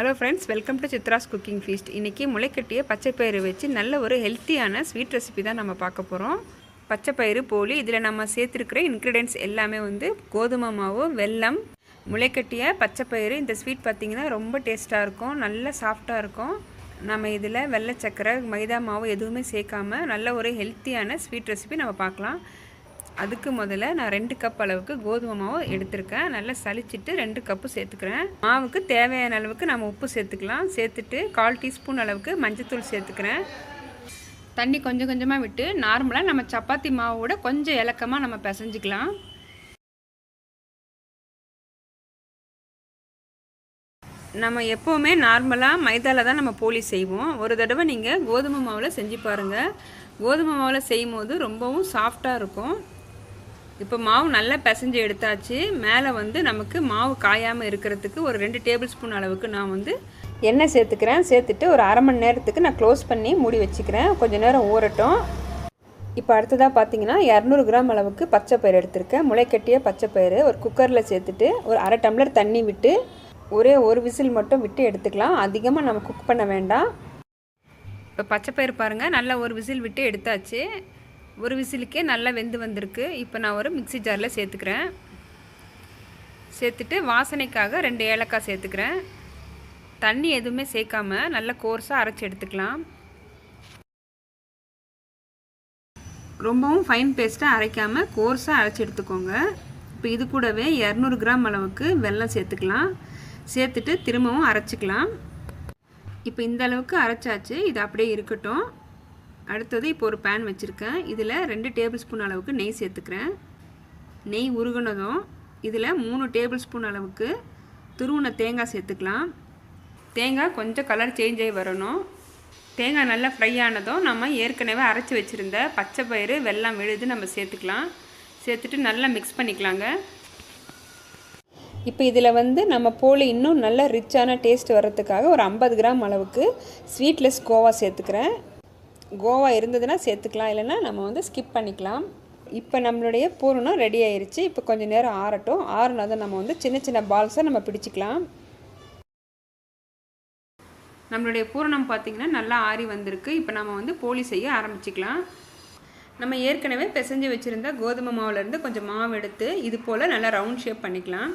Hello friends welcome to Chitra's cooking feast இன்றைக்கி முளைக்கட்டிய பச்சைப்பயிறு வச்சு நல்ல ஒரு ஹெல்த்தியான ஸ்வீட் ரெசிபி தான் நம்ம பார்க்க போகிறோம் பச்சைப்பயிறு போலி இதில் நம்ம சேர்த்துருக்கிற இன்க்ரீடியன்ஸ் எல்லாமே வந்து கோதுமை மாவு வெல்லம் முளைக்கட்டிய பச்சைப்பயிறு இந்த ஸ்வீட் பார்த்திங்கன்னா ரொம்ப டேஸ்ட்டாக இருக்கும் நல்ல சாஃப்டாக இருக்கும். நம்ம இதில் வெள்ளை சக்கரை மைதா மாவு எதுவுமே சேர்க்காம நல்ல ஒரு ஹெல்த்தியான ஸ்வீட் ரெசிபி நம்ம பார்க்கலாம். அதுக்கு முதல்ல நான் ரெண்டு கப் அளவுக்கு கோதுமை மாவு எடுத்திருக்கேன். நல்லா சலிச்சிட்டு ரெண்டு கப்பு சேர்த்துக்கிறேன். மாவுக்கு தேவையான அளவுக்கு நம்ம உப்பு சேர்த்துக்கலாம். சேர்த்துட்டு கால் டீஸ்பூன் அளவுக்கு மஞ்சத்தூள் சேர்த்துக்கிறேன். தண்ணி கொஞ்சம் கொஞ்சமாக விட்டு நார்மலாக நம்ம சப்பாத்தி மாவோட கொஞ்சம் இலக்கமாக நம்ம பிசைஞ்சிக்கலாம். நம்ம எப்போவுமே நார்மலாக மைதாவில் தான் நம்ம போலி செய்வோம். ஒரு தடவை நீங்கள் கோதுமை மாவில் செஞ்சு பாருங்கள் கோதுமை மாவில் செய்யும் போது ரொம்பவும் சாஃப்டாக இருக்கும். இப்போ மாவு நல்லா பிசைஞ்சு எடுத்தாச்சு. மேலே வந்து நமக்கு மாவு காயாமல் இருக்கிறதுக்கு ஒரு ரெண்டு டேபிள் ஸ்பூன் அளவுக்கு நான் வந்து எண்ணெய் சேர்த்துக்கிறேன். சேர்த்துட்டு ஒரு அரை மணி நேரத்துக்கு நான் க்ளோஸ் பண்ணி மூடி வச்சுக்கிறேன். கொஞ்சம் நேரம் ஊறட்டும். இப்போ அடுத்ததாக பார்த்தீங்கன்னா இரநூறு கிராம் அளவுக்கு பச்சைப்பயிறு எடுத்திருக்கேன். முளைக்கட்டிய பச்சைப்பயிறு ஒரு குக்கரில் சேர்த்துட்டு ஒரு அரை டம்ளர் தண்ணி விட்டு ஒரே ஒரு விசில் மட்டும் விட்டு எடுத்துக்கலாம். அதிகமாக நம்ம குக் பண்ண வேண்டாம். இப்போ பச்சைப்பயிறு பாருங்கள் நல்லா ஒரு விசில் விட்டு எடுத்தாச்சு. ஒரு விசிலுக்கே நல்லா வெந்து வந்திருக்கு. இப்போ நான் ஒரு மிக்சி ஜாரில் சேர்த்துக்கிறேன். சேர்த்துட்டு வாசனைக்காக ரெண்டு ஏலக்காய் சேர்த்துக்கிறேன். தண்ணி எதுவுமே சேர்க்காம நல்ல கோர்ஸாக அரைச்சி எடுத்துக்கலாம். ரொம்பவும் ஃபைன் பேஸ்ட்டாக அரைக்காமல் கோர்ஸாக அரைச்சி எடுத்துக்கோங்க. இப்போ இது கூடவே இரநூறு கிராம் அளவுக்கு வெல்லம் சேர்த்துக்கலாம். சேர்த்துட்டு திரும்பவும் அரைச்சிக்கலாம். இப்போ இந்த அளவுக்கு அரைச்சாச்சு. இது அப்படியே இருக்கட்டும். அடுத்தது இப்போ ஒரு பேன் வச்சுருக்கேன். இதில் ரெண்டு டேபிள் ஸ்பூன் அளவுக்கு நெய் சேர்த்துக்கிறேன். நெய் உருகுனதும் இதில் மூணு டேபிள் ஸ்பூன் அளவுக்கு துருவின தேங்காய் சேர்த்துக்கலாம். தேங்காய் கொஞ்சம் கலர் சேஞ்ச் ஆகி வரணும். தேங்காய் நல்லா ஃப்ரை ஆனதும் நம்ம ஏற்கனவே அரைச்சி வச்சுருந்த பச்சை பயிறு வெல்லம் விழுது நம்ம சேர்த்துக்கலாம். சேர்த்துட்டு நல்லா மிக்ஸ் பண்ணிக்கலாங்க. இப்போ இதில் வந்து நம்ம போலி இன்னும் நல்ல ரிச்சான டேஸ்ட் வர்றதுக்காக ஒரு ஐம்பது கிராம் அளவுக்கு ஸ்வீட்லெஸ் கோவா சேர்த்துக்கிறேன். கோவா இருந்ததுன்னா சேர்த்துக்கலாம் இல்லைன்னா நம்ம வந்து ஸ்கிப் பண்ணிக்கலாம். இப்போ நம்மளுடைய பூரணம் ரெடி ஆயிடுச்சு இப்போ கொஞ்சம் நேரம் ஆறட்டும். ஆறுனதும் நம்ம வந்து சின்ன சின்ன பால்ஸை நம்ம பிடிச்சிக்கலாம். நம்மளுடைய பூரணம் பார்த்திங்கன்னா நல்லா ஆறி வந்திருக்கு. இப்போ நம்ம வந்து போலி செய்ய ஆரம்பிச்சிக்கலாம். நம்ம ஏற்கனவே பிசைஞ்சு வச்சுருந்த கோதுமை மாவுலேருந்து கொஞ்சம் மாவு எடுத்து இது போல் நல்லா ரவுண்ட் ஷேப் பண்ணிக்கலாம்.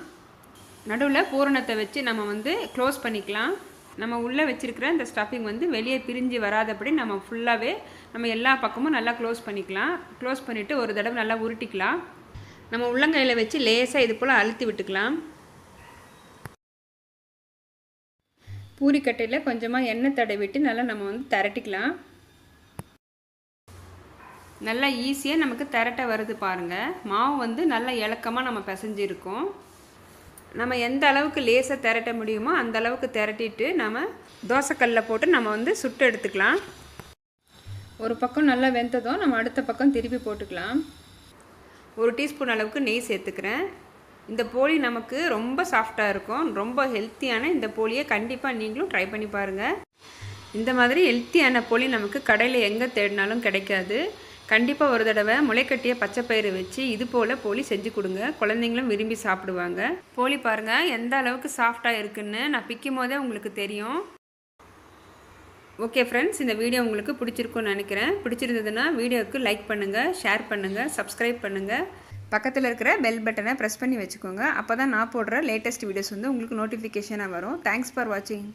நடுவில் பூரணத்தை வச்சு நம்ம வந்து க்ளோஸ் பண்ணிக்கலாம். நம்ம உள்ளே வச்சுருக்கிற இந்த ஸ்டஃபிங் வந்து வெளியே பிரிஞ்சு வராதபடி நம்ம ஃபுல்லாகவே நம்ம எல்லா பக்கமும் நல்லா க்ளோஸ் பண்ணிக்கலாம். க்ளோஸ் பண்ணிவிட்டு ஒரு தடவை நல்லா உருட்டிக்கலாம். நம்ம உள்ளங்கையில் வச்சு லேசாக இது போல் அழுத்தி விட்டுக்கலாம். பூரிக்கட்டையில் கொஞ்சமாக எண்ணெய் தடவிட்டு நல்லா நம்ம வந்து திரட்டிக்கலாம். நல்லா ஈஸியாக நமக்கு திரட்ட வருது பாருங்கள் மாவு வந்து நல்லா இலக்கமாக நம்ம பிசைஞ்சிருக்கோம். நம்ம எந்த அளவுக்கு லேசாக திரட்ட முடியுமோ அந்த அளவுக்கு திரட்டிட்டு நம்ம தோசைக்கல்லில் போட்டு நம்ம வந்து சுட்டு எடுத்துக்கலாம். ஒரு பக்கம் நல்லா வெந்ததும் நம்ம அடுத்த பக்கம் திருப்பி போட்டுக்கலாம். ஒரு டீஸ்பூன் அளவுக்கு நெய் சேர்த்துக்கிறேன். இந்த போலி நமக்கு ரொம்ப சாஃப்டாக இருக்கும். ரொம்ப ஹெல்த்தியான இந்த போலியை கண்டிப்பாக நீங்களும் ட்ரை பண்ணி பாருங்கள் இந்த மாதிரி ஹெல்த்தியான போலி நமக்கு கடையில் எங்கே தேடினாலும் கிடைக்காது. கண்டிப்பாக ஒரு தடவை முளைக்கட்டிய பச்சைப்பயிறு வச்சு இது போல் போலி செஞ்சு கொடுங்க. குழந்தைங்களும் விரும்பி சாப்பிடுவாங்க. போலி பாருங்கள் எந்த அளவுக்கு சாஃப்டாக இருக்குன்னு நான் பிக்கும் போதே உங்களுக்கு தெரியும். ஓகே ஃப்ரெண்ட்ஸ் இந்த வீடியோ உங்களுக்கு பிடிச்சிருக்குன்னு நினைக்கிறேன். பிடிச்சிருந்ததுன்னா வீடியோவுக்கு லைக் பண்ணுங்கள் ஷேர் பண்ணுங்கள் சப்ஸ்கிரைப் பண்ணுங்கள் பக்கத்தில் இருக்கிற பெல் பட்டனை ப்ரெஸ் பண்ணி வச்சுக்கோங்க. அப்போ தான் நான் போடுற லேட்டஸ்ட் வீடியோஸ் வந்து உங்களுக்கு நோட்டிஃபிகேஷனாக வரும். தேங்க்ஸ் ஃபார் வாட்சிங்